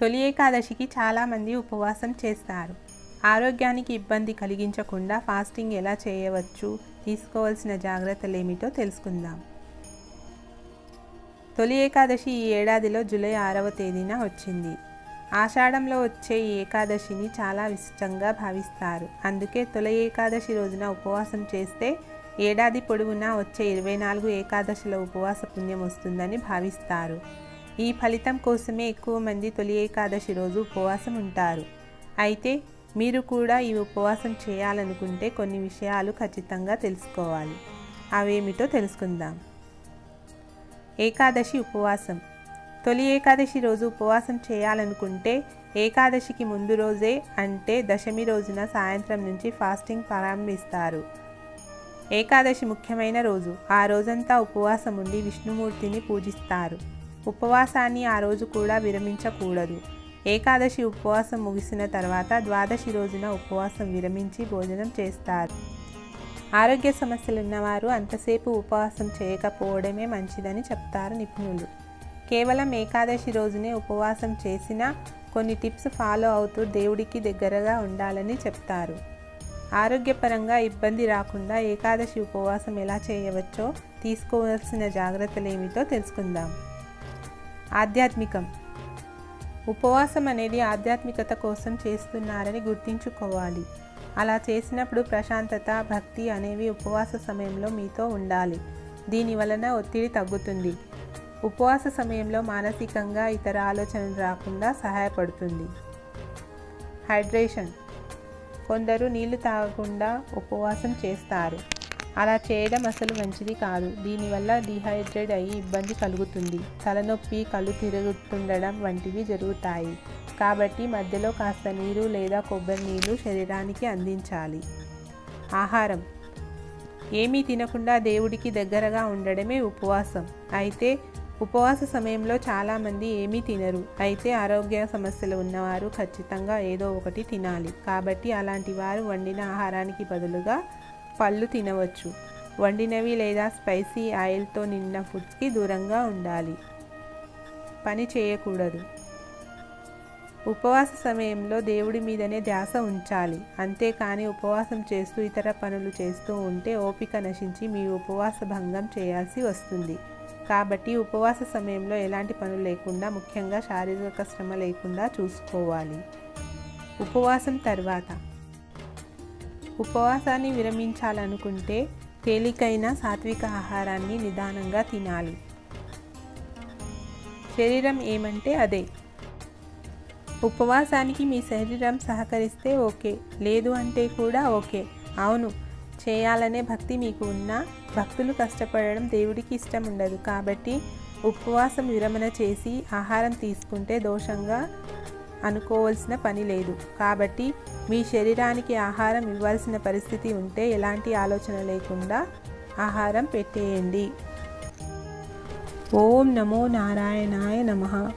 తొలి ఏకాదశికి చాలామంది ఉపవాసం చేస్తారు. ఆరోగ్యానికి ఇబ్బంది కలిగించకుండా ఫాస్టింగ్ ఎలా చేయవచ్చు? తీసుకోవాల్సిన జాగ్రత్తలు ఏమిటో తెలుసుకుందాం. తొలి ఏకాదశి ఈ ఏడాదిలో జూలై ఆరవ తేదీన వచ్చింది. ఆషాఢంలో వచ్చే ఈ ఏకాదశిని చాలా విశిష్టంగా భావిస్తారు. అందుకే తొలి ఏకాదశి రోజున ఉపవాసం చేస్తే ఏడాది పొడవునా వచ్చే ఇరవై నాలుగు ఏకాదశిలో ఉపవాస పుణ్యం వస్తుందని భావిస్తారు. ఈ ఫలితం కోసమే ఎక్కువ మంది తొలి ఏకాదశి రోజు ఉపవాసం ఉంటారు. అయితే మీరు కూడా ఈ ఉపవాసం చేయాలనుకుంటే కొన్ని విషయాలు ఖచ్చితంగా తెలుసుకోవాలి. అవేమిటో తెలుసుకుందాం. ఏకాదశి ఉపవాసం. తొలి ఏకాదశి రోజు ఉపవాసం చేయాలనుకుంటే ఏకాదశికి ముందు రోజే అంటే దశమి రోజున సాయంత్రం నుంచి ఫాస్టింగ్ ప్రారంభిస్తారు. ఏకాదశి ముఖ్యమైన రోజు. ఆ రోజంతా ఉపవాసం ఉండి విష్ణుమూర్తిని పూజిస్తారు. ఉపవాసాన్ని ఆ రోజు కూడా విరమించకూడదు. ఏకాదశి ఉపవాసం ముగిసిన తర్వాత ద్వాదశి రోజున ఉపవాసం విరమించి భోజనం చేస్తారు. ఆరోగ్య సమస్యలు ఉన్నవారు అంతసేపు ఉపవాసం చేయకపోవడమే మంచిదని చెప్తారు నిపుణులు. కేవలం ఏకాదశి రోజునే ఉపవాసం చేసినా కొన్ని టిప్స్ ఫాలో అవుతూ దేవుడికి దగ్గరగా ఉండాలని చెప్తారు. ఆరోగ్యపరంగా ఇబ్బంది రాకుండా ఏకాదశి ఉపవాసం ఎలా చేయవచ్చో తీసుకోవాల్సిన జాగ్రత్తలు ఏమిటో తెలుసుకుందాం. ఆధ్యాత్మికం. ఉపవాసం అనేది ఆధ్యాత్మికత కోసం చేస్తున్నారని గుర్తుంచుకోవాలి. అలా చేసినప్పుడు ప్రశాంతత భక్తి అనేవి ఉపవాస సమయంలో మీతో ఉండాలి. దీని వలన ఒత్తిడి తగ్గుతుంది. ఉపవాస సమయంలో మానసికంగా ఇతర ఆలోచనలు రాకుండా సహాయపడుతుంది. హైడ్రేషన్. కొందరు నీళ్ళు తాగకుండా ఉపవాసం చేస్తారు. అలా చేయడం అసలు మంచిది కాదు. దీనివల్ల డిహైడ్రేట్ అయ్యి ఇబ్బంది కలుగుతుంది. తలనొప్పి కళ్ళు తిరుగుతుండడం వంటివి జరుగుతాయి. కాబట్టి మధ్యలో కాస్త నీరు లేదా కొబ్బరి నీరు శరీరానికి అందించాలి. ఆహారం. ఏమీ తినకుండా దేవుడికి దగ్గరగా ఉండడమే ఉపవాసం. అయితే ఉపవాస సమయంలో చాలామంది ఏమీ తినరు. అయితే ఆరోగ్య సమస్యలు ఉన్నవారు ఖచ్చితంగా ఏదో ఒకటి తినాలి. కాబట్టి అలాంటి వారు వండిన ఆహారానికి బదులుగా పళ్ళు తినవచ్చు. వండినవి లేదా స్పైసీ ఆయిల్తో నిన్న ఫుడ్స్కి దూరంగా ఉండాలి. పని చేయకూడదు. ఉపవాస సమయంలో దేవుడి మీదనే ధ్యాస ఉంచాలి. అంతేకాని ఉపవాసం చేస్తూ ఇతర పనులు చేస్తూ ఉంటే ఓపిక నశించి మీ ఉపవాస భంగం చేయాల్సి వస్తుంది. కాబట్టి ఉపవాస సమయంలో ఎలాంటి పనులు లేకుండా ముఖ్యంగా శారీరక శ్రమ లేకుండా చూసుకోవాలి. ఉపవాసం తర్వాత ఉపవాసాన్ని విరమించాలనుకుంటే తేలికైన సాత్విక ఆహారాన్ని నిదానంగా తినాలి. శరీరం ఏమంటే అదే. ఉపవాసానికి మీ శరీరం సహకరిస్తే ఓకే. లేదు అంటే కూడా ఓకే. అవును చేయాలనే భక్తి మీకు ఉన్నా భక్తులు కష్టపడడం దేవుడికి ఇష్టం ఉండదు. కాబట్టి ఉపవాసం విరమణ చేసి ఆహారం తీసుకుంటే దోషంగా అనుకోవాల్సిన పని లేదు. కాబట్టి మీ శరీరానికి ఆహారం ఇవ్వాల్సిన పరిస్థితి ఉంటే ఎలాంటి ఆలోచన లేకుండా ఆహారం పెట్టేయండి. ఓం నమో నారాయణాయ నమః.